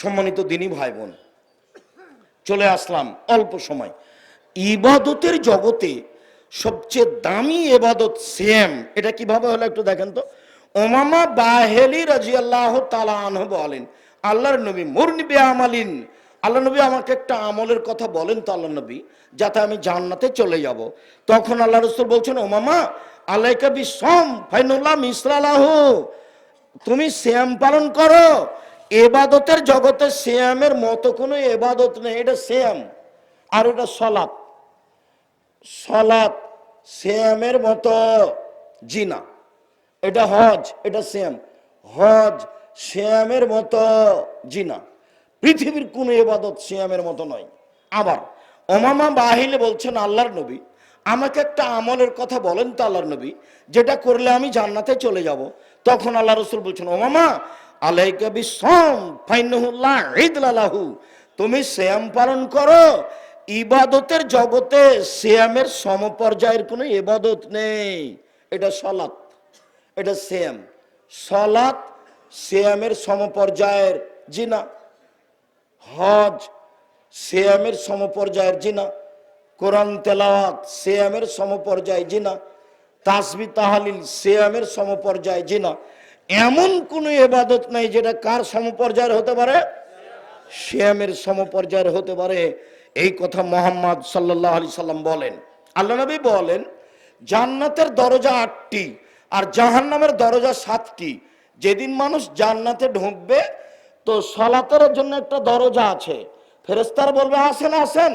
সম্মানিত দিনী ভাই বোন, চলে আসলাম অল্প সময়। ইবাদতের জগতে সবচেয়ে দামি এবাদত সেম এটা কীভাবে হলো একটু দেখেন তো। ওমামা বাহেলি রাজি আল্লাহ তালাহ বলেন, আল্লাহর নবী মুরনিবে আমালিন আল্লাহ নবী আমাকে একটা আমলের কথা বলেন তো আল্লাহ নবী, যাতে আমি জান্নাতে চলে যাব। তখন আল্লাহ রসুল বলছেন ওমামা আলাইকা বিসম ফাইনুল্লাহ মিসরালাহ তুমি শ্যাম পালন করো। এবাদতের জগতে শ্যামের মতো কোনো এবাদত নেই, এটা শ্যাম আর এটা সলাপ। সলাপ শ্যামের মতো জিনা। এটা হজ, এটা শ্যাম হজ শ্যামের মতো জিনা। পৃথিবীর কোনো এবাদত শ্যামের মতো নয়। আবার অমামা বাহিলে বলছেন আল্লাহর নবী, আমাকে একটা আমলের কথা বলেন তো আল্লাহর নবী, যেটা করলে আমি জান্নাতে চলে যাব। তখন আল্লাহ রসুল বলছেন, ওমামা তুমি শ্যাম পালন করো। ইবাদতের জগতে শ্যামের সমপর্যায়ের কোনো ইবাদত নেই। এটা সলাৎ। এটা শ্যাম। সলাৎ শ্যামের সমপর্যায়ের জিনা। হজ শ্যামের সমপর্যায়ের জিনা। কোরআন তেলাওয়াত শ্যামের সমপর্যায় জিনা। তাসবি তাহালিল শ্যামের সমপর্যায় জিনা। এমন কোনো এবাদত নাই যেটা কার সমপর্যায়ের হতে পারে? শ্যামের সমপর্যায়ের হতে পারে। এই কথা মোহাম্মদ সাল্লাহ আলি সাল্লাম বলেন। আল্লাহ নবী বলেন, জান্নাতের দরজা আটটি আর জাহান্নামের দরজা সাতটি। যেদিন মানুষ জান্নাতে ঢুকবে, তো সলাতের জন্য একটা দরজা আছে। ফেরেস্তার বলবে, আসেন আসেন।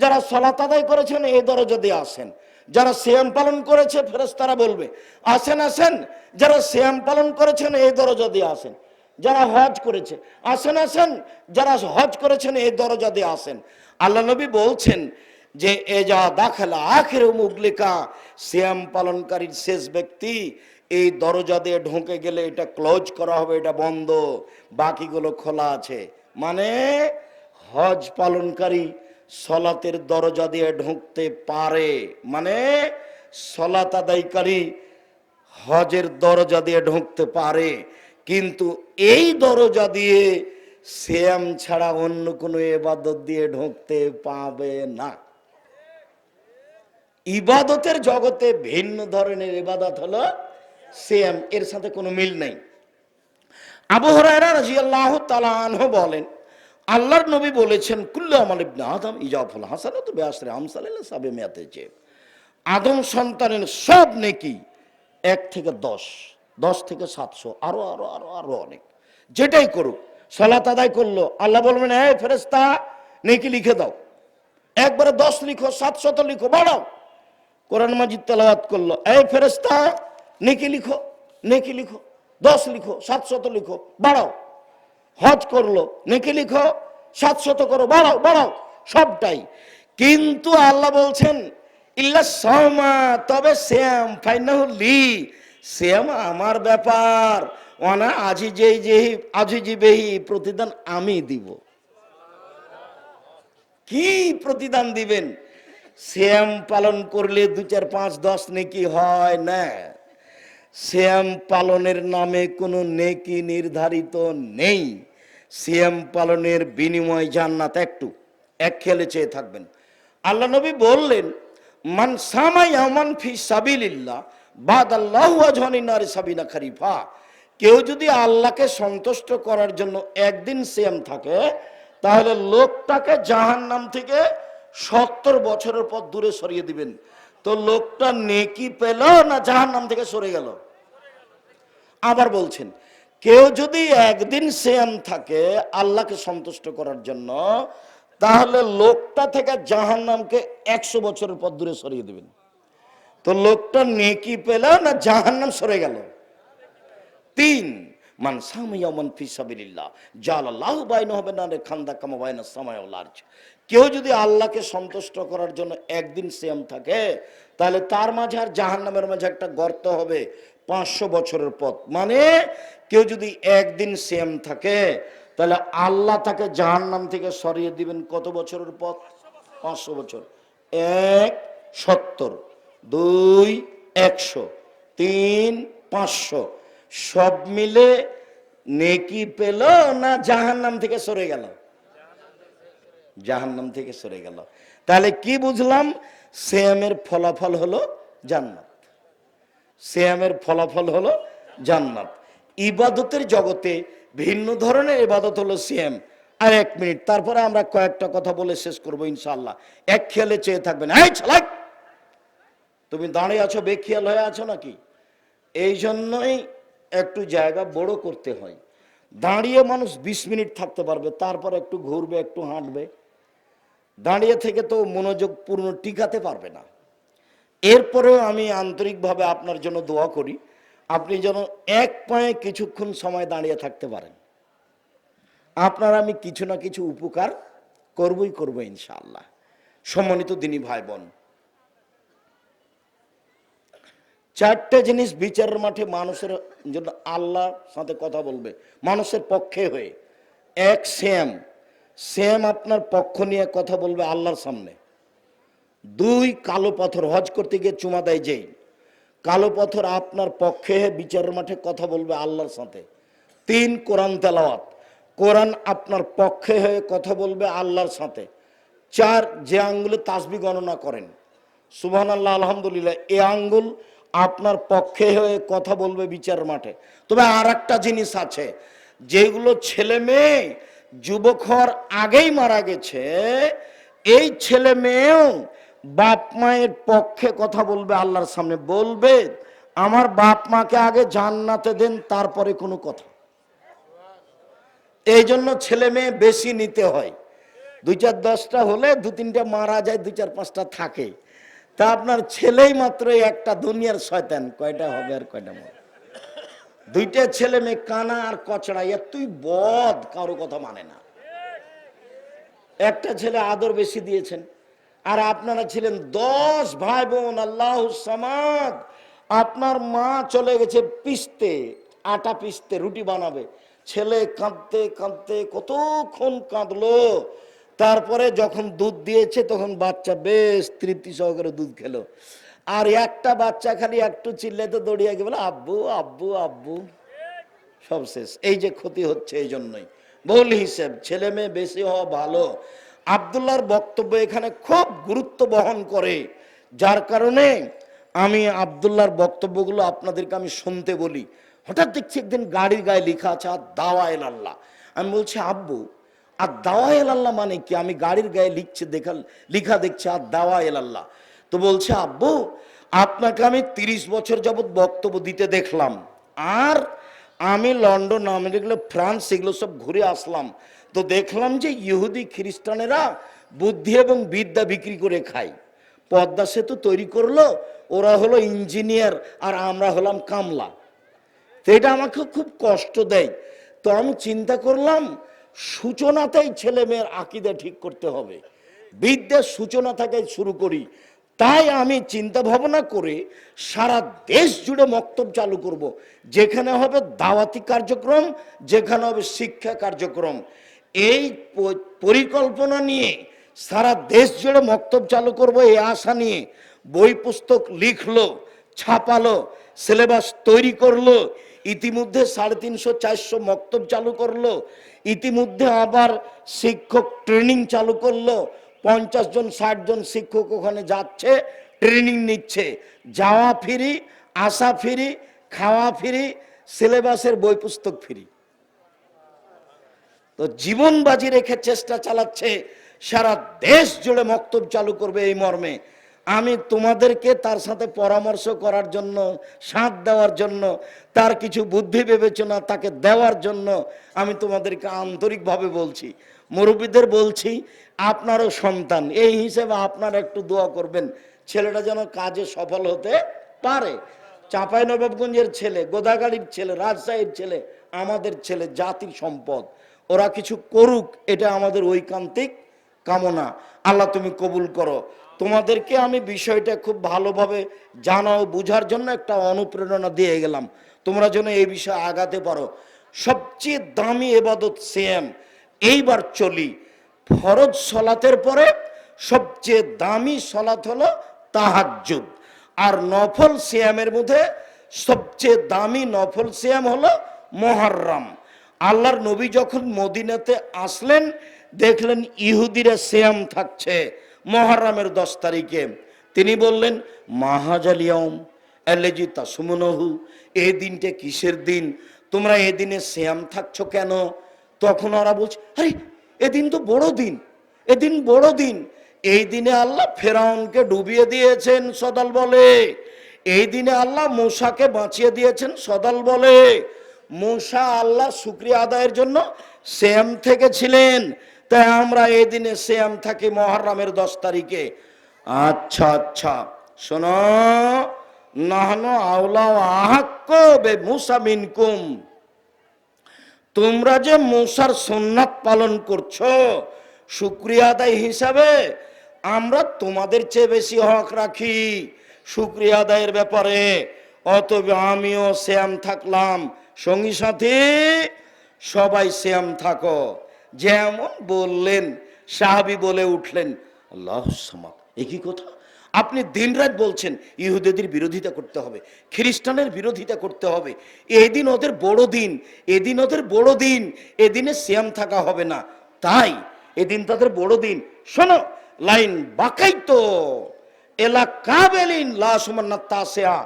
যারা সলাত আদায় করেছেন, এই দরজা দিয়ে আসেন। যারা শ্যাম পালন করেছে ফেরেস্তারা বলবে, আসেন আসেন, যারা শ্যাম পালন করেছেন, এই দরজা দিয়ে আসেন। যারা হজ করেছে, আসেন আসেন, যারা হজ করেছেন, এই দরজা দিয়ে আসেন। আল্লাহ নবী বলছেন যে, এ যা দাখেলা আখের মুগলিকা শ্যাম পালনকারীর শেষ ব্যক্তি, এই দরজা দিয়ে ঢুকে গেলে এটা ক্লোজ করা হবে, এটা বন্ধ, বাকিগুলো খোলা আছে। মানে হজ পালনকারী সলাতের দরজা দিয়ে ঢুকতে পারে। মানে সলাত আদায়কারী হজের দরজা দিয়ে ঢুকতে পারে। কিন্তু এই দরজা দিয়ে শ্যাম ছাড়া অন্য কোনো এবাদত দিয়ে ঢুকতে পাবে না। ইবাদতের জগতে ভিন্ন ধরনের ইবাদত হলো শ্যাম এর সাথে কোনো মিল নেই। আবু হরায়রা রাদিয়াল্লাহু তাআলা বলেন আল্লাহর নবী বলেছেন, কুল্লু আমাল ইবনে আদম ইজাফুল হাসানাতু বিআশরি আমসালিল সাবে মিয়াতে যে আদম সন্তানের সব নেকি এক থেকে দশ দশ থেকে সাতশো, আরও আরও আরও আরও অনেক। যেটাই করুক, সলাত আদায় করল, আল্লাহ বলবেন, এই ফেরেস্তা নেকি লিখে দাও। একবারে দশ লিখো সাতশত লিখো, বাড়াও। কোরআন মাজিদ তেলাওয়াত করল, এই ফেরেস্তা নেকি লিখো নেকি লিখো, দশ লিখো সাতশত লিখো, বাড়াও। হজ করল। নেকি লিখো? সাতশত করো, বাড়াও বাড়াও, সবটাই। কিন্তু আল্লাহ বলছেন, ইল্লা সমা তবে শ্যাম, ফাইনাহুল্লি, শ্যাম আমার ব্যাপার। ওনা আজি যেই যেই আজি জীবেহি প্রতিদান আমি দিব। কি প্রতিদান দিবেন? শ্যাম পালন করলে দু চার পাঁচ দশ নেকি হয়, না। শ্যাম পালনের নামে কোনো নেকি নির্ধারিত নেই। শ্যাম পালনের বিনিময় জান্নাত একটু, এক খেলে চেয়ে থাকবেন। আল্লাহ নবী বললেন, মান সামাই আমান ফি সাবিলিল্লাহ বাদ আল্লাহ আজহানিনার সাবিনা খারিফা। কেউ যদি আল্লাহকে সন্তুষ্ট করার জন্য একদিন শ্যাম থাকে, তাহলে লোকটাকে জাহান্নাম থেকে সত্তর বছরের পর দূরে সরিয়ে দিবেন। তো লোকটা নেকি পেল না জাহান্নাম থেকে সরে গেল? আবার বলছেন, কেউ যদি একদিন শ্যাম থাকে আল্লাহকে সন্তুষ্ট করার জন্য, তাহলে লোকটা থেকে জাহান্নামকে একশো বছরের পর দূরে সরিয়ে দেবেন। তো লোকটা নেকি পেল না জাহান্নাম সরে গেল? তিন, মান সামিয়ামান ফি সাবিলিল্লাহ জাল আল্লাহ বাইন হবে না রে খান্দা কামা বাইনা সামায় লার্জ কেউ যদি আল্লাহকে সন্তুষ্ট করার জন্য একদিন সেম থাকে, তাহলে তার মাঝে আর জাহান্নামের মাঝে একটা গর্ত হবে পাঁচশো বছরের পথ। মানে কেউ যদি একদিন সেম থাকে, তাহলে আল্লাহ তাকে জাহান্নাম থেকে সরিয়ে দিবেন কত বছরের পথ? পাঁচশো বছর। এক সত্তর, দুই একশো, তিন পাঁচশো। সব মিলে নেকি পেল না জাহান্নাম থেকে সরে গেল? জাহান্নাম থেকে সরে গেল। তাহলে কি বুঝলাম? শ্যামের ফলাফল হলো জান্নাত। শ্যামের ফলাফল হলো জান্নাত। ইবাদতের জগতে ভিন্ন ধরনের ইবাদত হলো সিএম আর এক মিনিট, তারপরে আমরা কয়েকটা কথা বলে শেষ করব ইনশাল্লাহ এক খেয়ালে চেয়ে থাকবেন, এই ছালাই তুমি দাঁড়িয়ে আছো, বেখিয়াল হয়ে আছো নাকি? এই জন্যই একটু জায়গা বড় করতে হয়। দাঁড়িয়ে মানুষ বিশ মিনিট থাকতে পারবে, তারপর একটু ঘুরবে, একটু হাঁটবে। দাঁড়িয়ে থেকে তো মনোযোগ পূর্ণ টিকাতে পারবে না। এরপরেও আমি আন্তরিকভাবে আপনার জন্য দোয়া করি, আপনি যেন এক পায়ে কিছুক্ষণ সময় দাঁড়িয়ে থাকতে পারেন। আপনার আমি কিছু না কিছু উপকার করবই করব ইনশাআল্লাহ। সম্মানিত দিনী ভাই বোন চারটে জিনিস বিচারের মাঠে মানুষের জন্য আল্লাহ সাথে কথা বলবে, মানুষের পক্ষে হয়ে। এক, শ্যাম। শ্যাম আপনার পক্ষ নিয়ে কথা বলবে আল্লাহর সামনে। দুই, কালো পাথর। হজ করতে গিয়ে চুমা দেয় যেই কালো পাথর আপনার পক্ষে বিচারের মাঠে কথা বলবে আল্লাহর সাথে। তিন, কোরআন তেলাওয়াত। কোরআন আপনার পক্ষে হয়ে কথা বলবে আল্লাহর সাথে। চার, যে আঙ্গুলে তাসবি গণনা করেন। সুবহান আল্লাহ আলহামদুলিল্লাহ, এ আঙ্গুল আপনার পক্ষে হয়ে কথা বলবে বিচার মাঠে। তবে আর একটা জিনিস আছে, যেগুলো ছেলে মেয়ে যুবক হওয়ার আগেই মারা গেছে, এই ছেলে মেয়েও বাপ মায়ের পক্ষে কথা বলবে, আল্লাহর সামনে বলবে, আমার বাপ মাকে আগে জান্নাতে দেন, তারপরে কোনো কথা। এই জন্য ছেলে মেয়ে বেশি নিতে হয়। দুই চার দশটা হলে দু তিনটা মারা যায়, দুই চার পাঁচটা থাকে। তা আপনার ছেলেই মাত্র একটা, দুনিয়ার শয়তান, কয়টা হবে আর কয়টা মরে দুইটা ছেলে মেয়ে কানা আর কচড়া এতই বদ, কারও কথা মানে না। একটা ছেলে আদর বেশি দিয়েছেন, আর আপনারা ছিলেন দশ ভাই বোন আল্লাহ সামাদ। আপনার মা চলে গেছে পিসতে, আটা পিসতে, রুটি বানাবে। ছেলে কাঁদতে কাঁদতে কতক্ষণ কাঁদলো। তারপরে যখন দুধ দিয়েছে, তখন বাচ্চা বেশ তৃপ্তি সহকারে দুধ খেলো। আর একটা বাচ্চা খালি একটু চিল্লাতে দৌড়িয়ে গিয়ে বলে, আব্বু আব্বু আব্বু। সব শেষ। এই যে ক্ষতি হচ্ছে এই জন্যই। বল হিসেব, ছেলে মেয়ে বেশি হওয়া ভালো। আবদুল্লাহর বক্তব্য এখানে খুব গুরুত্ব বহন করে। যার কারণে আমি আবদুল্লাহর বক্তব্যগুলো আপনাদেরকে আমি শুনতে বলি। হঠাৎ দেখছি একদিন গাড়ির গায়ে লেখা আছে, আর দাওয়া এল আল্লাহ। আমি বলছি, আব্বু, আর দাওয়া এল আল্লাহ মানে কি? আমি গাড়ির গায়ে লিখছে দেখা লিখা দেখছি, আর দাওয়া এল আল্লাহ। তো বলছে, আব্বু, আপনাকে আমি তিরিশ বছর যাবৎ বক্তব্য দিতে দেখলাম। আর আমি লন্ডন, আমেরিকা ফ্রান্স এগুলো সব ঘুরে আসলাম। তো দেখলাম যে ইহুদি খ্রিস্টানেরা বুদ্ধি এবং বিদ্যা বিক্রি করে খায়। পদ্মা সেতু তৈরি করল, ওরা হলো ইঞ্জিনিয়ার আর আমরা হলাম কামলা। তো এটা আমাকে খুব কষ্ট দেয়। তো আমি চিন্তা করলাম, সূচনাতেই ছেলে মেয়ের আকিদা ঠিক করতে হবে। বিদ্যার সূচনা থেকে শুরু করি। তাই আমি চিন্তা ভাবনা করে সারা দেশ জুড়ে মক্তব চালু করব। যেখানে হবে দাওয়াতি কার্যক্রম, যেখানে হবে শিক্ষা কার্যক্রম এই পরিকল্পনা নিয়ে সারা দেশ জুড়ে মক্তব চালু করব এই আশা নিয়ে বই পুস্তক লিখলো, ছাপালো, সিলেবাস তৈরি করল, ইতিমধ্যে সাড়ে তিনশো চারশো মক্তব চালু করল, ইতিমধ্যে আবার শিক্ষক ট্রেনিং চালু করল পঞ্চাশ জন, ষাট জন শিক্ষক ওখানে যাচ্ছে ট্রেনিং নিচ্ছে। যাওয়া ফিরি, আসা ফিরি, খাওয়া ফিরি, সিলেবাসের বই পুস্তক ফিরি। তো জীবন বাজি রেখে চেষ্টা চালাচ্ছে, সারা দেশ জুড়ে মক্তব চালু করবে এই মর্মে। আমি তোমাদেরকে তার সাথে পরামর্শ করার জন্য সাথ দেওয়ার জন্য, তার কিছু বুদ্ধি বিবেচনা তাকে দেওয়ার জন্য আমি তোমাদেরকে আন্তরিকভাবে বলছি। মুরব্বীদের বলছি, আপনারও সন্তান। এই হিসেবে আপনারা একটু দোয়া করবেন, ছেলেটা যেন কাজে সফল হতে পারে। চাঁপাই নবাবগঞ্জের ছেলে, গোদাগাড়ির ছেলে, রাজশাহীর ছেলে, আমাদের ছেলে, জাতির সম্পদ। ওরা কিছু করুক, এটা আমাদের ঐকান্তিক কামনা। আল্লাহ তুমি কবুল করো। তোমাদেরকে আমি বিষয়টা খুব ভালোভাবে জানাও, বুঝার জন্য একটা অনুপ্রেরণা দিয়ে গেলাম। তোমরা যেন এই বিষয়ে আগাতে পারো। সবচেয়ে দামি এবাদত সেম। এইবার চলি। ফরজ সলাতের পরে সবচেয়ে দামি সলাত হলো তাহাজ্জুদ। আর নফল সিয়ামের মধ্যে সবচেয়ে দামি নফল সিয়াম হলো মহরম আল্লাহর নবী যখন মদিনাতে আসলেন, দেখলেন ইহুদিরা শ্যাম থাকছে মহারামের দশ তারিখে। তিনি বললেন মাহাজালিয়ম এলেজি তাসুমনহু, এই দিনটা কিসের দিন? তোমরা এই দিনে শ্যাম থাকছো কেন? তখন ওরা বলছে, আরে, এদিন তো বড় দিন, এদিন বড় দিন। এই দিনে আল্লাহ ফেরাউনকে ডুবিয়ে দিয়েছেন সদাল বলে। এই দিনে আল্লাহ মূসাকে বাঁচিয়ে দিয়েছেন সদাল বলে। মূসা আল্লাহ শুক্রিয়া আদায়ের জন্য শ্যাম থেকে ছিলেন তাই আমরা এই দিনে শ্যাম থাকি মহারামের দশ তারিখে। আচ্ছা আচ্ছা শোনো। নাহনো আওলা আহাক্ক বে মুসা মিনকুম। তোমরা যে মূসার সোননাথ পালন করছ, শুক্রিয়া আদায় হিসাবে আমরা তোমাদের চেয়ে বেশি হক রাখি। শুক্রিয়া আদায়ের ব্যাপারে অতএব আমিও শ্যাম থাকলাম। সঙ্গী সাথী, সবাই শ্যাম থাকো। যেমন বললেন, সাহাবি বলে উঠলেন, আল্লাহ সামাদ একই কথা? আপনি দিনরাত বলছেন, ইহুদিদের বিরোধিতা করতে হবে, খ্রিস্টানের বিরোধিতা করতে হবে। এদিন ওদের বড় দিন, এদিন ওদের বড় দিন, এদিনে শ্যাম থাকা হবে না। তাই এদিন তাদের বড় দিন। শোনো, লাইন বাকাই তো। এলা কাবেলিন লাসমান্না তাসেয়া।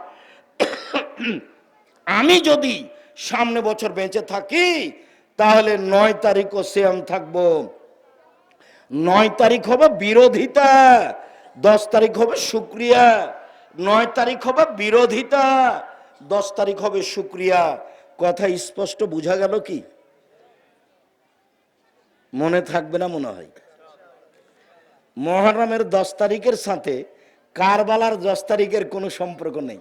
আমি যদি সামনে বছর বেঁচে থাকি, তাহলে নয় তারিখও শ্যাম থাকব। নয় তারিখ হবে বিরোধিতা। দশ তারিখ হবে শুক্রিয়া, নয় তারিখ হবে বিরোধিতা, দশ তারিখ হবে শুক্রিয়া। কথা স্পষ্ট বোঝা গেল কি? মনে থাকবে না মনে হয়। মহরমের দশ তারিখের সাথে কারবালার দশ তারিখের কোনো সম্পর্ক নেই।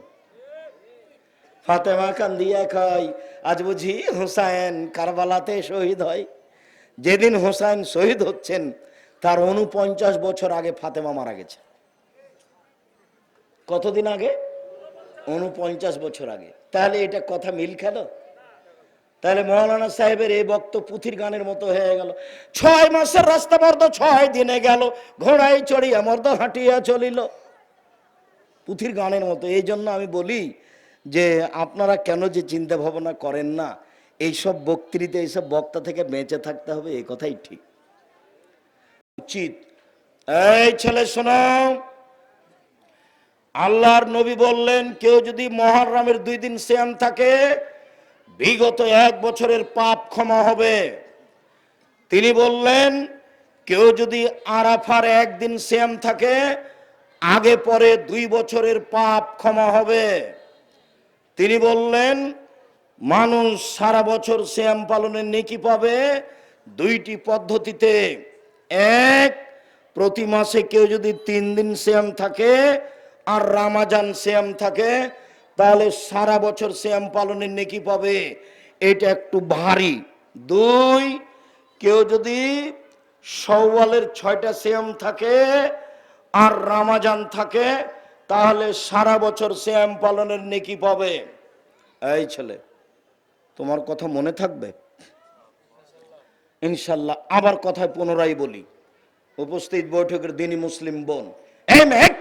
ফাতেমা কান্দিয়া কয়, আজ বুঝি হুসাইন কারবালাতে শহীদ হয়। যেদিন হুসাইন শহীদ হচ্ছেন, তার উনপঞ্চাশ বছর আগে ফাতেমা মারা গেছে। কতদিন আগে? উনপঞ্চাশ বছর আগে। তাহলে এটা কথা মিল খেল? তাহলে মৌলানা সাহেবের এই বক্ত পুথির গানের মতো হয়ে গেল। ছয় মাসের রাস্তা মর্দ ছয় দিনে গেল। ঘোড়ায় চড়িয়া মর্দ হাঁটিয়া চলিল। পুথির গানের মতো। এই জন্য আমি বলি যে আপনারা কেন যে চিন্তা ভাবনা করেন না, এইসব বক্তৃতা, এইসব বক্তা থেকে বেঁচে থাকতে হবে এই কথাই ঠিক। উচিত। এই ছেলে শোনো আল্লাহর নবী বললেন, কেউ যদি মহারামের দুই দিন শ্যাম থাকে, বিগত এক বছরের পাপ ক্ষমা হবে। তিনি বললেন, কেউ যদি আরাফার একদিন শ্যাম থাকে, আগে পরে দুই বছরের পাপ ক্ষমা হবে। তিনি বললেন, মানুষ সারা বছর শ্যাম পালনের নেকি পাবে দুইটি পদ্ধতিতে। এক, প্রতি মাসে কেউ যদি তিন দিন শ্যাম থাকে আর রামাজান শ্যাম থাকে, তাহলে সারা বছর শ্যাম পালনের নেকি পাবে। এটা একটু ভারী। দুই, কেউ যদি সওয়ালের ছয়টা শ্যাম থাকে আর রামাজান থাকে, তাহলে সারা বছর শ্যাম পালনের নেকি পাবে। এই ছেলে, তোমার কথা মনে থাকবে? ইনশাল্লাহ, আবার কথায় পুনরায় বলি। উপস্থিত বৈঠকের দিনই মুসলিম বোন। এই মেঘ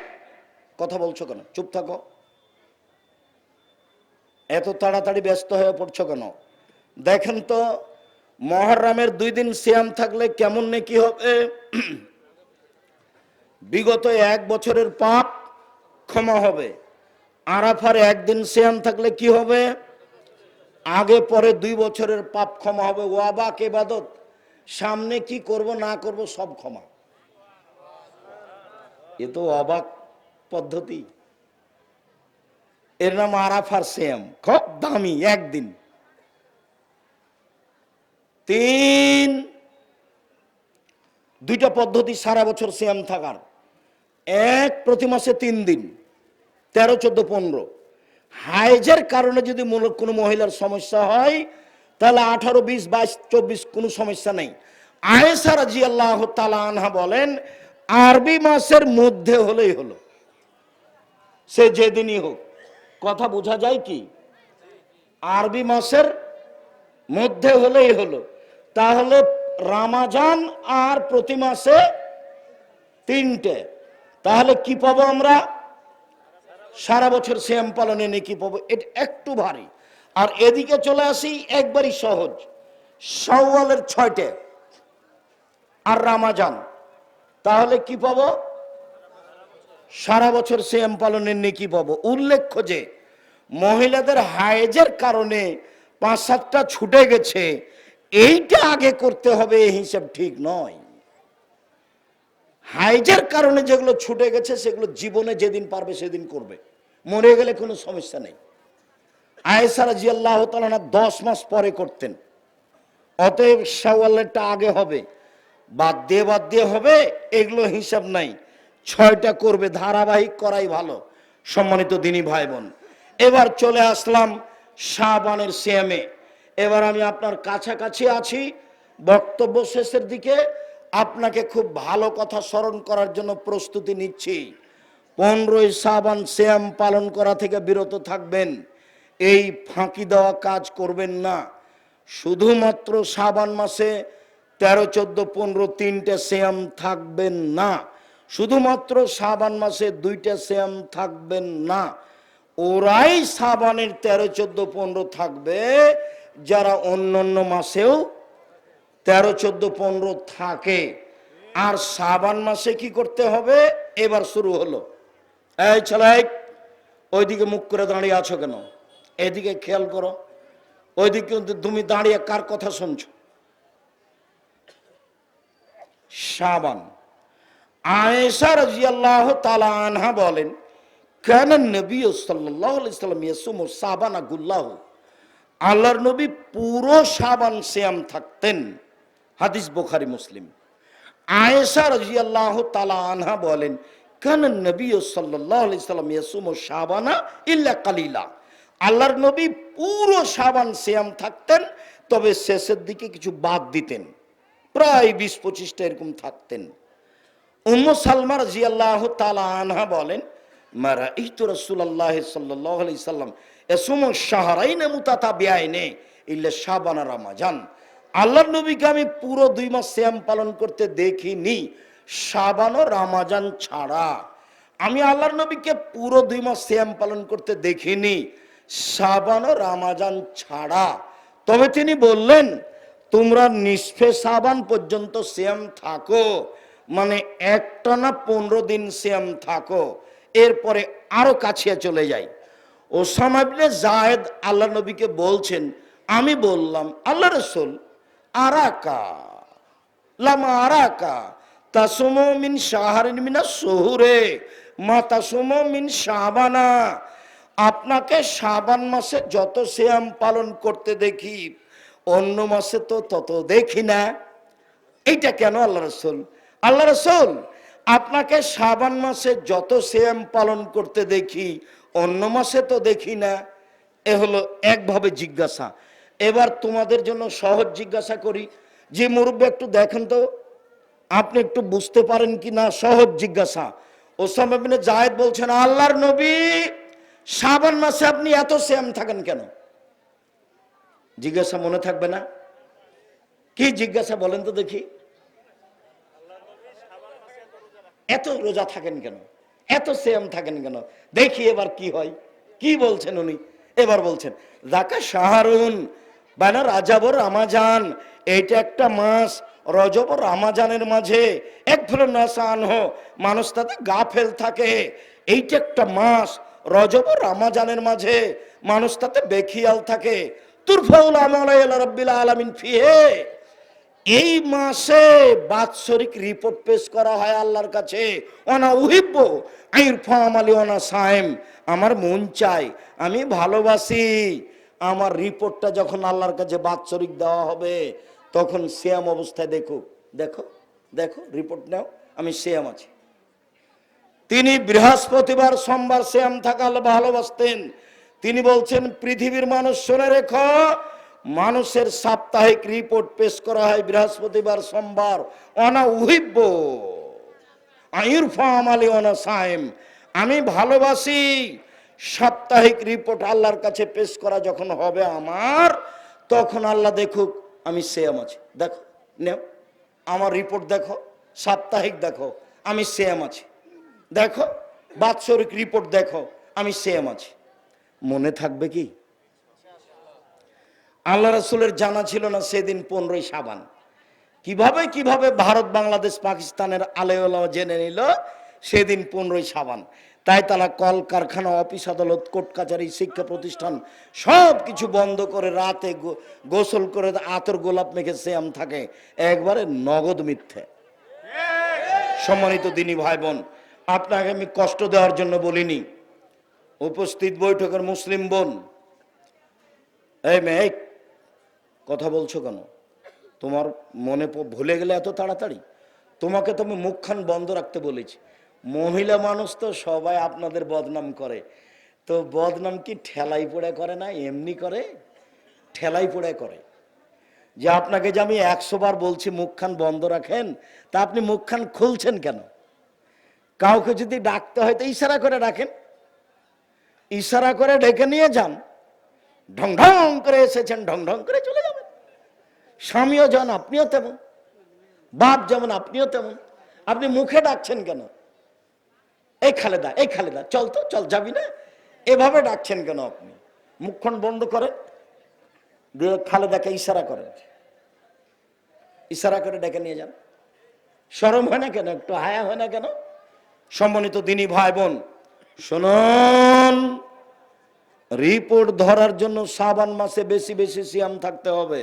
কথা বলছো কেন? চুপ থাকো। এত তাড়াতাড়ি ব্যস্ত হয়ে পড়ছো কেন? দেখেন তো, মহরমের দুই দিন শ্যাম থাকলে কেমন নেকি হবে? বিগত এক বছরের পাপ ক্ষমা হবে। আরাফার একদিন শ্যাম থাকলে কি হবে? আগে পরে দুই বছরের পাপ ক্ষমা হবে। ওয়াবাক এবাদত সামনে কি করব, না করব, সব ক্ষমা। এ তো অবাক পদ্ধতি। এর নাম আরাফার শ্যাম। খুব দামি একদিন। তিন। দুইটা পদ্ধতি সারা বছর শ্যাম থাকার। এক প্রতি মাসে তিন দিন। তেরো চোদ্দ পনেরো। হাইজের কারণে যদি মূল- কোনো মহিলার সমস্যা হয় তাহলে আঠারো বিশ বাইশ চব্বিশ কোনো সমস্যা নেই। আয়েসা রাজি আল্লাহ আনহা বলেন আরবি মাসের মধ্যে হলেই হলো। সে যেদিনই হোক। কথা বোঝা যায় কি? আরবি মাসের মধ্যে হলেই হলো। তাহলে রামাজান আর প্রতি মাসে তিনটে। তাহলে কি পাবো আমরা? সারা বছর শ্যাম পালনে নেকি পাবো। এটা একটু ভারী। আর এদিকে চলে আসি, একবারই সহজ। সওয়ালের ছয়টে। আর রামাজান। তাহলে কি পাবো? সারা বছর সিয়াম পালনের নেকি পাবো। উল্লেখ্য যে, মহিলাদের হায়েজের কারণে পাঁচ সাতটা ছুটে গেছে। এইটা আগে করতে হবে, এই হিসাব ঠিক নয়। হাইজের কারণে যেগুলো ছুটে গেছে, সেগুলো জীবনে যেদিন পারবে, সেদিন করবে। মরে গেলে কোনো সমস্যা নেই। আয়েসারা জি আল্লাহ তালা দশ মাস পরে করতেন। অতএব শাওয়ালেরটা আগে হবে। বাদ দিয়ে বাদ দিয়ে হবে, এগুলো হিসাব নাই। ছয়টা করবে ধারাবাহিক করাই ভালো। সম্মানিত দিনী ভাই বোন এবার চলে আসলাম শাহবানের সিয়ামে এবার আমি আপনার কাছাকাছি আছি, বক্তব্য শেষের দিকে। আপনাকে খুব ভালো কথা স্মরণ করার জন্য প্রস্তুতি নিচ্ছি। পনেরোই সাবান শ্যাম পালন করা থেকে বিরত থাকবেন, এই ফাঁকি দেওয়া কাজ করবেন না। শুধুমাত্র সাবান মাসে তেরো, চোদ্দ, পনেরো তিনটে শ্যাম থাকবেন না। শুধুমাত্র সাবান মাসে দুইটা শ্যাম থাকবেন না, ওরাই সাবানের তেরো, চোদ্দ, পনেরো থাকবে, যারা অন্য অন্য মাসেও তেরো, চোদ্দ, পনেরো থাকে। আর সাবান মাসে কি করতে হবে? এবার শুরু হলো। এই ছেলাই ওইদিকে মুখ করে দাঁড়িয়ে আছো কেন? এদিকে খেয়াল করো। ওইদিকে তুমি দাঁড়িয়ে কার কথা শুনছো? সাবান। আয়েশা রাজিয়াল্লাহ তালা আনহা বলেন, কেন নবী সাল্লাহ সাল্লাম ইয়াসুম সাবানা গুল্লাহ। আল্লাহর নবী পুরো সাবান শ্যাম থাকতেন। হাদিস বোখারি, মুসলিম। আয়েশা রাজিয়াল্লাহ তালা আনহা বলেন, কেন নবী সাল্লাহ সাল্লাম ইয়াসুম সাবানা ইল্লা কালিলা। আল্লাহর নবী পুরো সাবান শ্যাম থাকতেন, তবে শেষের দিকে কিছু বাদ দিতেন। প্রায় বিশ পঁচিশটা এরকম থাকতেন। উম্মু সালমা রাজিয়াল্লাহ তালা আনহা বলেন মারা ইহতু রসুল্লাহ সাল্লাহ সাল্লাম এসুম শাহরাইনে মুতাতা বিয়াইনে ইল্লে শাবানা রামাজান। আল্লাহর নবীকে আমি পুরো দুই মাস শ্যাম পালন করতে দেখিনি, শাবান ও রামাজান ছাড়া। আমি আল্লাহর নবীকে পুরো দুই মাস শ্যাম পালন করতে দেখিনি, শাবান ও রামাজান ছাড়া। তবে তিনি বললেন, তোমরা নিষ্ফে সাবান পর্যন্ত শ্যাম থাকো। মানে একটানা পনেরো দিন শ্যাম থাকো, এরপরে আরও কাছে চলে যাই। ওসামা ইবনে জায়েদ আল্লাহ নবীকে বলছেন, আমি বললাম, আল্লাহ রসুল, আরাকা, লামা আরাকা, তাসমো মিন শাহারিন মিনা শহুরে মা তাসমো মিন শাবানা, আপনাকে শাবান মাসে যত শ্যাম পালন করতে দেখি, অন্য মাসে তো তত দেখি না। এইটা কেন আল্লাহ রসুল? আল্লাহ রসুল, আপনাকে শ্রাবণ মাসে যত শ্যাম পালন করতে দেখি, অন্য মাসে তো দেখি না। এ হলো একভাবে জিজ্ঞাসা। এবার তোমাদের জন্য সহজ জিজ্ঞাসা করি, যে মুরব্বী একটু দেখেন তো, আপনি একটু বুঝতে পারেন কি না সহজ জিজ্ঞাসা। ওসামা জায়েদ বলছেন, আল্লাহর নবী শ্রাবণ মাসে আপনি এত শ্যাম থাকেন কেন? জিজ্ঞাসা মনে থাকবে না। কি জিজ্ঞাসা বলেন তো দেখি। এত রোজা থাকেন কেন? এত সেম থাকেন কেন? দেখি এবার কি হয়। কি বলছেন উনি? এবার বলছেন রাকা শাহরুন, বানা রাজাবর রামাজান, এইটা একটা মাস রজব রামাজানের মাঝে। এক ধরনের নাসান হো মানুষ তাতে গা ফেল থাকে। এইটা একটা মাস রজব রামাজানের মাঝে, মানুষ তাতে বেখিয়াল থাকে। তুরফাউল আমল রব্বিল আলামিন ফিহে। এই মাসে বাৎসরিক রিপোর্ট পেশ করা হয় আল্লাহর কাছে। অনা উহিব্য আইরফাম আলী অনা সায়েম আমার মন চাই, আমি ভালোবাসি। আমার রিপোর্টটা যখন আল্লাহর কাছে বাৎসরিক দেওয়া হবে, তখন শ্যাম অবস্থায় দেখো। দেখো দেখো রিপোর্ট নাও, আমি শ্যাম আছি। তিনি বৃহস্পতিবার সোমবার শ্যাম থাকা ভালোবাসতেন। তিনি বলছেন, পৃথিবীর মানুষ শুনে রেখো মানুষের সাপ্তাহিক রিপোর্ট পেশ করা হয় বৃহস্পতিবার সোমবার। অনা উহিব্য আয়ুরফাম আলী অনা সায়েম আমি ভালোবাসি। সাপ্তাহিক রিপোর্ট আল্লাহর কাছে পেশ করা যখন হবে আমার, তখন আল্লাহ দেখুক, আমি সেম আছি। দেখো, নেও। আমার রিপোর্ট দেখো, সাপ্তাহিক দেখো, আমি সেম আছি। দেখো, বাৎসরিক রিপোর্ট দেখো, আমি সেম আছি। মনে থাকবে কি? আল্লাহ রসুলের জানা ছিল না সেদিন পনেরোই সাবান কীভাবে কীভাবে ভারত, বাংলাদেশ, পাকিস্তানের আলেওলা জেনে নিল? সেদিন পনেরোই সাবান তাই তারা কল কারখানা অফিস আদালত, কোর্ট কাছারি শিক্ষা প্রতিষ্ঠান সব কিছু বন্ধ করে রাতে গোসল করে আতর গোলাপ মেখে শ্যাম থাকে। একবারে নগদ মিথ্যে। সম্মানিত দিনী ভাই বোন আপনাকে আমি কষ্ট দেওয়ার জন্য বলিনি। উপস্থিত বৈঠকের মুসলিম বোন, এই মেয়ে কথা বলছো কেন? তোমার মনে ভুলে গেলে এত তাড়াতাড়ি? তোমাকে তো আমি মুখখান বন্ধ রাখতে বলেছি। মহিলা মানুষ তো সবাই আপনাদের বদনাম করে। তো বদনাম কি ঠেলাই পড়ে করে না, এমনি করে? ঠেলাই পড়ে করে। যে আপনাকে যে আমি একশো বার বলছি মুখখান বন্ধ রাখেন, তা আপনি মুখখান খুলছেন কেন? কাউকে যদি ডাকতে হয় তো ইশারা করে ডাকেন। ইশারা করে ডেকে নিয়ে যান। ঢং ঢং করে এসেছেন, ঢং ঢং করে চলে স্বামীও যেমন, আপনিও তেমন। বাপ যেমন, আপনিও তেমন। আপনি মুখে ডাকছেন কেন? এই খালেদা এই খালেদা, চল তো, চল, যাবি না? এভাবে ডাকছেন কেন আপনি? মুখখন বন্ধ করেন দিয়ে খালেদাকে ইশারা করেন। ইশারা করে ডেকে নিয়ে যান। সরম হয় না কেন? একটু হায়া হয় না কেন? সম্মানিত দিনী ভাই বোন, শুনুন। রিপোর্ট ধরার জন্য সাবান মাসে বেশি বেশি সিয়াম থাকতে হবে।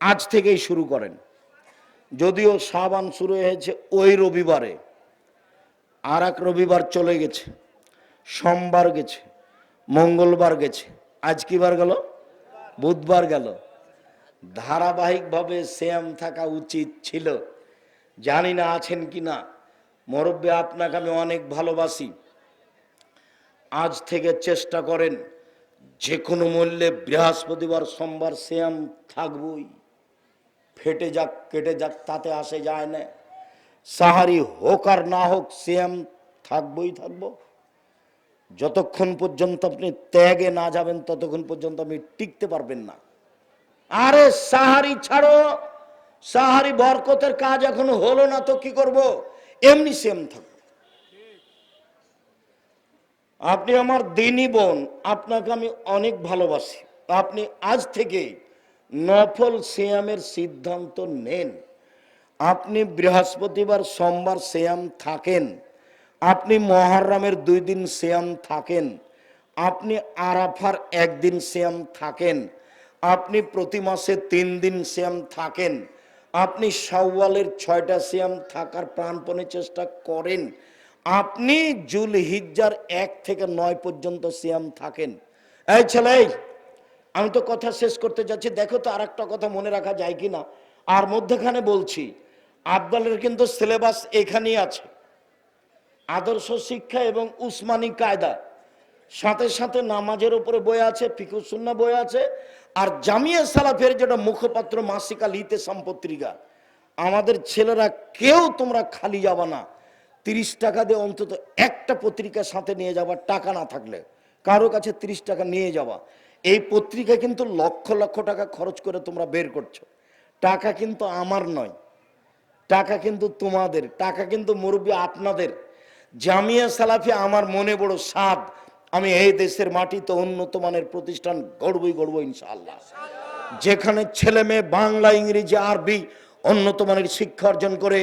আজ থেকেই শুরু করেন। যদিও সাবান শুরু হয়েছে ওই রবিবারে আর এক রবিবার চলে গেছে, সোমবার গেছে, মঙ্গলবার গেছে। আজ কি বার গেল? বুধবার গেল। ধারাবাহিকভাবে শ্যাম থাকা উচিত ছিল। জানি না আছেন কি না। মরব্বে, আপনাকে আমি অনেক ভালোবাসি। আজ থেকে চেষ্টা করেন, যে কোনো মূল্যে বৃহস্পতিবার, সোমবার শ্যাম থাকবই। ফেটে যাক, কেটে যাক, তাতে আসে যায় না। সাহারি হোক আর না হোক, সেম থাকবই থাকব। যতক্ষণ পর্যন্ত আপনি ত্যাগে না যাবেন, ততক্ষণ পর্যন্ত আপনি টিকতে পারবেন না। আরে সাহারি ছাড়ো, সাহারি বরকতের কাজ এখন হলো না তো কি করব? এমনি সেম থাকব। আপনি আমার দিনই বোন, আপনাকে আমি অনেক ভালোবাসি। আপনি আজ থেকে নফল সিয়ামের সিদ্ধান্ত নেন। আপনি বৃহস্পতিবার সোমবার সিয়াম থাকেন। আপনি মহারামের দুই দিন সিয়াম থাকেন। আপনি আরাফার একদিন সিয়াম থাকেন। আপনি প্রতি মাসে তিন দিন সিয়াম থাকেন। আপনি শাওয়ালের ছয়টা সিয়াম থাকার প্রাণপণে চেষ্টা করেন। আপনি জুল হিজ্জার এক থেকে নয় পর্যন্ত সিয়াম থাকেন। এই ছেলে আমি তো কথা শেষ করতে যাচ্ছি, দেখো তো আর একটা কথা মনে রাখা যায় কি না আর মধ্যখানে বলছি আবদালের কিন্তু সিলেবাস এখানেই আছে। আদর্শ শিক্ষা এবং উসমানি কায়দা। সাথে সাথে নামাজের উপরে বই আছে ফিকুসুন্না বই আছে, আর জামিয়া সালাফের যেটা মুখপাত্র মাসিকা লিতে সম্পত্রিকা আমাদের ছেলেরা কেউ তোমরা খালি যাবা না। তিরিশ টাকা দিয়ে অন্তত একটা পত্রিকা সাথে নিয়ে যাবা, টাকা না থাকলে। কারও কাছে তিরিশ টাকা নিয়ে যাওয়া এই পত্রিকা কিন্তু লক্ষ লক্ষ টাকা খরচ করে তোমরা বের করছ। টাকা কিন্তু আমার নয়। টাকা কিন্তু তোমাদের। টাকা কিন্তু মুরব্বী আপনাদের। জামিয়া সালাফি আমার মনে বড় সাদ আমি এই দেশের মাটিতে উন্নত মানের প্রতিষ্ঠান গড়বই গড়ব ইনশাআল্লাহ। যেখানে ছেলে মেয়ে বাংলা, ইংরেজি, আরবি উন্নত মানের শিক্ষা অর্জন করে,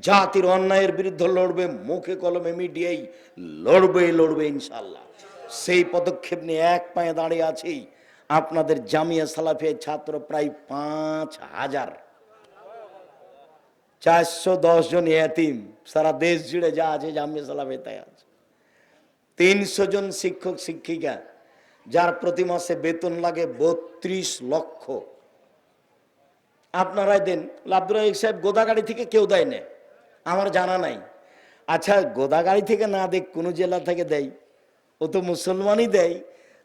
জাতির অন্যায়ের বিরুদ্ধে লড়বে, মুখে কলমে মিডিয়াই লড়বে লড়বে ইনশাআল্লাহ। সেই পদক্ষেপ নিয়ে এক পায়ে দাঁড়িয়ে আছি। আপনাদের জামিয়া সালাফিয়া ছাত্র প্রায় পাঁচ হাজার। চারশো দশ জন এতিম সারা দেশ জুড়ে যা আছে জামিয়া সালাফে তাই আছে। তিনশো জন শিক্ষক, শিক্ষিকা, যার প্রতি মাসে বেতন লাগে বত্রিশ লক্ষ। আপনারাই দেন। আব্দুল রাহিক সাহেব, গোদাগাড়ি থেকে কেউ দেয় না। আমার জানা নাই। আচ্ছা গোদাগাড়ি থেকে না দেখ, কোনো জেলা থেকে দেয়। ও তো মুসলমানই দেয়।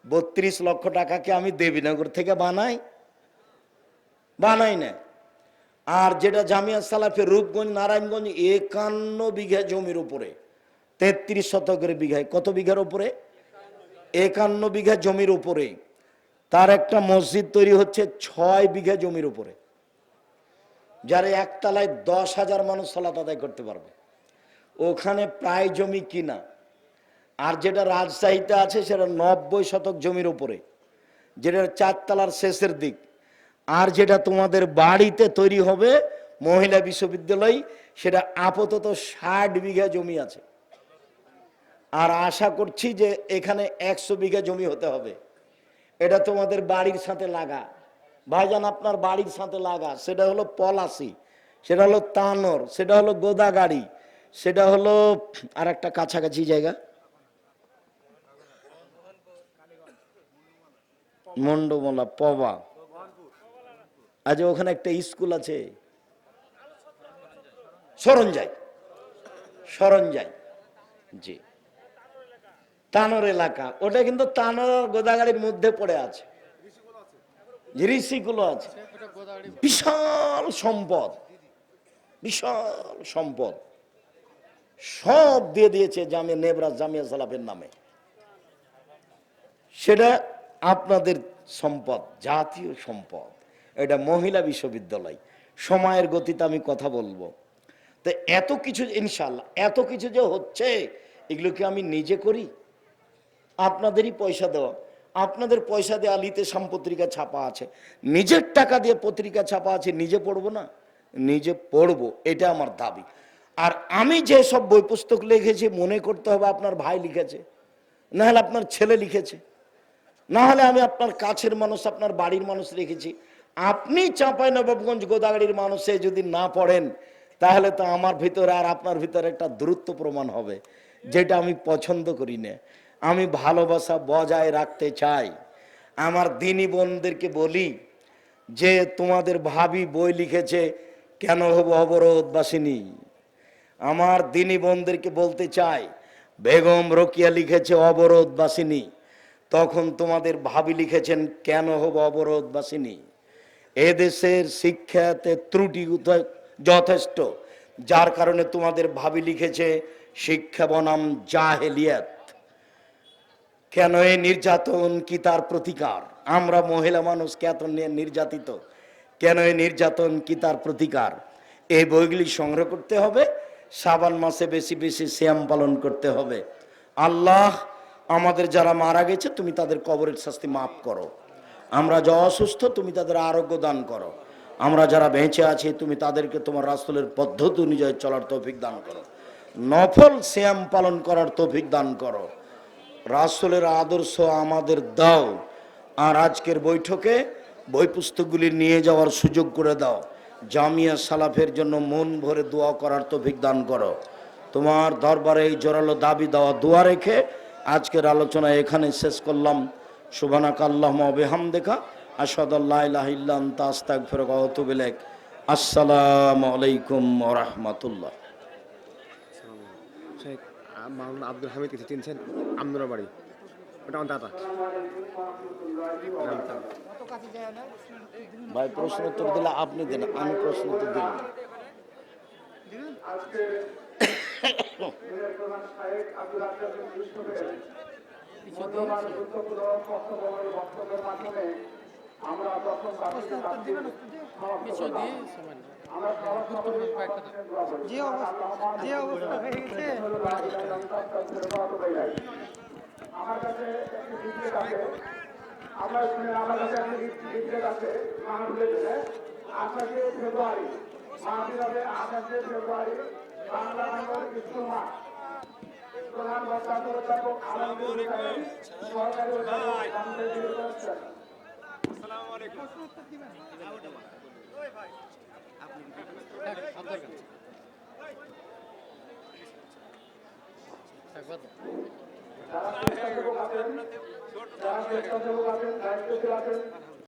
বত্রিশ লক্ষ টাকাকে আমি দেবীনগর থেকে বানাই। বানাই না। আর যেটা জামিয়া সালাফে রূপগঞ্জ, নারায়ণগঞ্জ, একান্ন বিঘা জমির উপরে, তেত্রিশ শতকের বিঘায়, কত বিঘার উপরে? একান্ন বিঘা জমির উপরে। তার একটা মসজিদ তৈরি হচ্ছে ছয় বিঘা জমির উপরে। যারা একতলায় দশ হাজার মানুষ সলাত আদায় করতে পারবে। ওখানে প্রায় জমি কিনা? আর যেটা রাজশাহীতে আছে সেটা নব্বই শতক জমির উপরে, যেটা চারতলার শেষের দিক। আর যেটা তোমাদের বাড়িতে তৈরি হবে মহিলা বিশ্ববিদ্যালয়, সেটা আপাতত ষাট বিঘা জমি আছে। আর আশা করছি যে এখানে একশো বিঘা জমি হতে হবে। এটা তোমাদের বাড়ির সাথে লাগা। ভাইজান, আপনার বাড়ির সাথে লাগা। সেটা হলো পলাশি, সেটা হলো তানর, সেটা হলো গোদাগাড়ি, সেটা হলো আর একটা কাছাকাছি জায়গা। মন্ডমলা পবা। আজ ওখানে একটা স্কুল আছে। সরঞ্জাই সরঞ্জাই জি। তানোর এলাকা। ওটা কিন্তু তানোর গোদাগাড়ির মধ্যে পড়ে আছে। ঋষিগুলো আছে। বিশাল সম্পদ। বিশাল সম্পদ। সব দিয়ে দিয়েছে জামিয়া নেবরাজ জামিয়া সালাফের নামে। সেটা আপনাদের সম্পদ, জাতীয় সম্পদ। এটা মহিলা বিশ্ববিদ্যালয়। সময়ের গতিতে আমি কথা বলব। তো এত কিছু ইনশাল্লাহ এত কিছু যে হচ্ছে, এগুলো কি আমি নিজে করি? আপনাদেরই পয়সা দেওয়া। আপনাদের পয়সা দিয়ে আলিতে সাম পত্রিকা ছাপা আছে। নিজের টাকা দিয়ে পত্রিকা ছাপা আছে, নিজে পড়ব না? নিজে পড়ব, এটা আমার দাবি। আর আমি যে সব বই পুস্তক লিখেছি, মনে করতে হবে আপনার ভাই লিখেছে। না হলে আপনার ছেলে লিখেছে। না হলে আমি আপনার কাছের মানুষ, আপনার বাড়ির মানুষ রেখেছি। আপনি চাঁপাই নবাবগঞ্জ গোদাগাড়ির মানুষে যদি না পড়েন, তাহলে তো আমার ভিতরে আর আপনার ভিতরে একটা দূরত্ব প্রমাণ হবে, যেটা আমি পছন্দ করি না। আমি ভালোবাসা বজায় রাখতে চাই। আমার দিনী বোনদেরকে বলি যে, তোমাদের ভাবি বই লিখেছে, কেন হব অবরোধবাসিনী? আমার দিনী বোনদেরকে বলতে চাই, বেগম রকিয়া লিখেছে অবরোধবাসিনী। তখন তোমাদের ভাবি লিখেছেন, কেন হব অবরোধবাসিনী? এদেশের শিক্ষাতে ত্রুটি যথেষ্ট। যার কারণে তোমাদের ভাবি লিখেছে, শিক্ষা বনাম জাহেলিয়াত। কেন এ নির্যাতন কি তার প্রতিকার? আমরা মহিলা মানুষ কেত নিয়ে নির্যাতিত? কেন এ নির্যাতন কি তার প্রতিকার? এই বইগুলি সংগ্রহ করতে হবে। শ্রাবণ মাসে বেশি বেশি শ্যাম পালন করতে হবে। আল্লাহ আমাদের যারা মারা গেছে, তুমি তাদের কবরের শাস্তি মাফ করো। আমরা যা অসুস্থ, তুমি তাদের আরোগ্য দান করো। আমরা যারা বেঁচে আছি, তুমি তাদেরকে তোমার রাসূলের পদ্ধতি অনুযায়ী চলার তৌফিক দান করো। নফল শ্যাম পালন করার তৌফিক দান করো। রাসূলের আদর্শ আমাদের দাও। আর আজকের বৈঠকে বই পুস্তকগুলি নিয়ে যাওয়ার সুযোগ করে দাও। জামিয়া সালাফের জন্য মন ভরে দোয়া করার তৌফিক দান করো। তোমার দরবারে এই জোরালো দাবি দেওয়া দোয়া রেখে আজকের আলোচনা এখানে শেষ করলাম। সুবানাক আল্লাহ বেহাম দেখা আসাদুল্লাহ ইল্লাম তাস্তাক ফেরক অতুবিলেক আসসালামু আলাইকুম রহমতুল্লাহ। আব্দুল হামিদ কিছু চিনছেন? আমদুরা বাড়ি। ওটা আমার দাদা। ভাই প্রশ্ন উত্তর দিলে আপনি দেন আমি প্রশ্ন উত্তর দিলাম। যে অবস্থা যে অবস্থা হয়ে গেছে আমার কাছে আমরা আমার কাছে একটি লিফলেট আছে মাহফিলের আঠাশে ফেব্রুয়ারি মাহফিল হবে আঠাশে ফেব্রুয়ারি বাংলা নম্বর ইস্তুমা প্রধান বক্তা অধ্যাপক আলমগীর সহকারী অধ্যাপক বাংলাদেশ ইউনিভার্সিটি যারা স্বেচ্ছাসেবক আছেন যারা স্বেচ্ছাসেবক আছেন দায়িত্বশীল আছেন